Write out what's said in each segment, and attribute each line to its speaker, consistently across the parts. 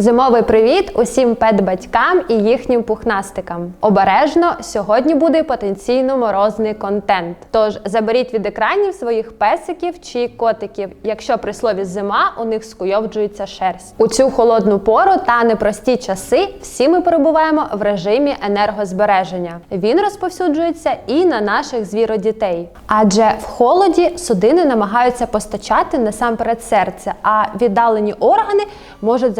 Speaker 1: Зимовий привіт усім педбатькам і їхнім пухнастикам. Обережно сьогодні буде потенційно морозний контент. Тож заберіть від екранів своїх песиків чи котиків, якщо при слові зима у них скуйовджується шерсть. У цю холодну пору та непрості часи всі ми перебуваємо в режимі енергозбереження. Він розповсюджується і на наших звіродітей, адже в холоді судини намагаються постачати насамперед серце, а віддалені органи можуть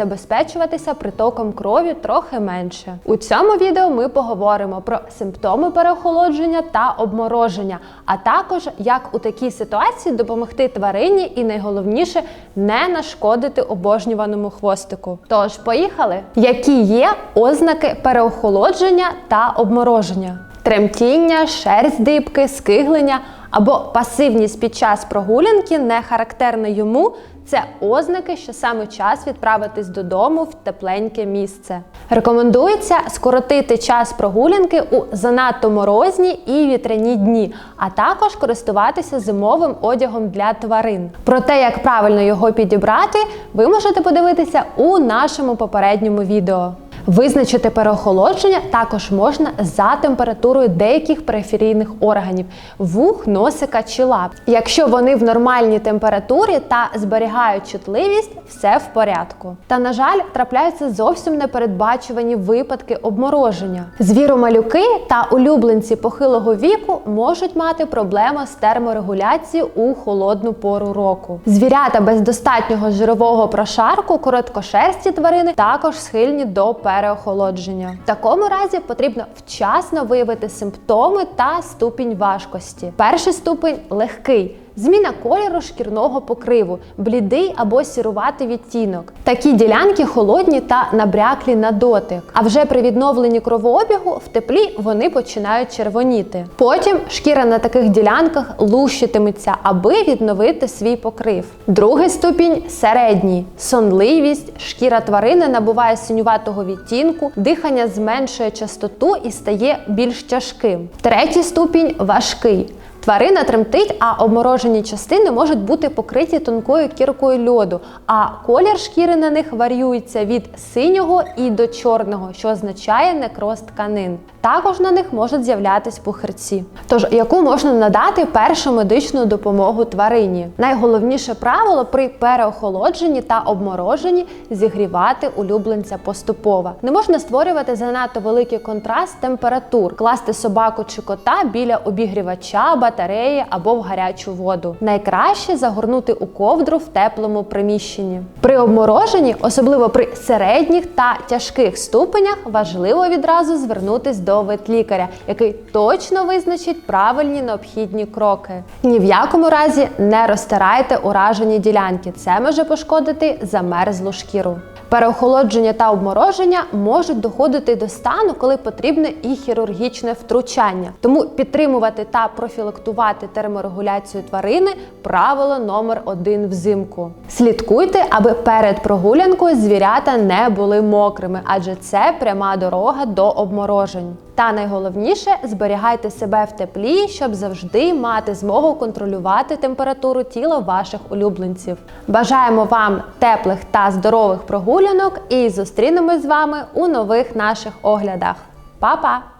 Speaker 1: забезпечуватися притоком крові трохи менше. У цьому відео ми поговоримо про симптоми переохолодження та обмороження, а також як у такій ситуації допомогти тварині і найголовніше не нашкодити обожнюваному хвостику. Тож, поїхали! Які є ознаки переохолодження та обмороження? Тремтіння, шерсть дибки, скиглення або пасивність під час прогулянки не характерна йому. Це ознаки, що саме час відправитись додому в тепленьке місце. Рекомендується скоротити час прогулянки у занадто морозні і вітряні дні, а також користуватися зимовим одягом для тварин. Про те, як правильно його підібрати, ви можете подивитися у нашому попередньому відео. Визначити переохолодження також можна за температурою деяких периферійних органів вух, носика чи лап. Якщо вони в нормальній температурі та зберігають чутливість, все в порядку. Та, на жаль, трапляються зовсім непередбачувані випадки обмороження. Звіромалюки та улюбленці похилого віку можуть мати проблеми з терморегуляцією у холодну пору року. Звірята без достатнього жирового прошарку, короткошерсті тварини також схильні до переохолодження. В такому разі потрібно вчасно виявити симптоми та ступінь важкості. Перший ступень легкий. Зміна кольору шкірного покриву, блідий або сіруватий відтінок. Такі ділянки холодні та набряклі на дотик. А вже при відновленні кровообігу в теплі вони починають червоніти. Потім шкіра на таких ділянках лущитиметься, аби відновити свій покрив. Другий ступінь середній. Сонливість, шкіра тварини набуває синюватого відтінку, дихання зменшує частоту і стає більш тяжким. Третій ступінь важкий. Тварина тремтить, а обморожені частини можуть бути покриті тонкою кіркою льоду, а колір шкіри на них варіюється від синього і до чорного, що означає некроз тканин. Також на них можуть з'являтись пухирці. Тож, яку можна надати першу медичну допомогу тварині? Найголовніше правило при переохолодженні та обмороженні зігрівати улюбленця поступово. Не можна створювати занадто великий контраст температур, класти собаку чи кота біля обігрівача, батареї або в гарячу воду. Найкраще загорнути у ковдру в теплому приміщенні. При обмороженні, особливо при середніх та тяжких ступенях, важливо відразу звернутись до ветлікаря, який точно визначить правильні необхідні кроки. Ні в якому разі не розтирайте уражені ділянки. Це може пошкодити замерзлу шкіру. Переохолодження та обмороження можуть доходити до стану, коли потрібне і хірургічне втручання. Тому підтримувати та профілактувати терморегуляцію тварини правило номер один взимку. Слідкуйте, аби перед прогулянкою звірята не були мокрими, адже це пряма дорога до обморожень. Та найголовніше зберігайте себе в теплі, щоб завжди мати змогу контролювати температуру тіла ваших улюбленців. Бажаємо вам теплих та здорових прогулянок і зустрінемось з вами у нових наших оглядах. Па-па!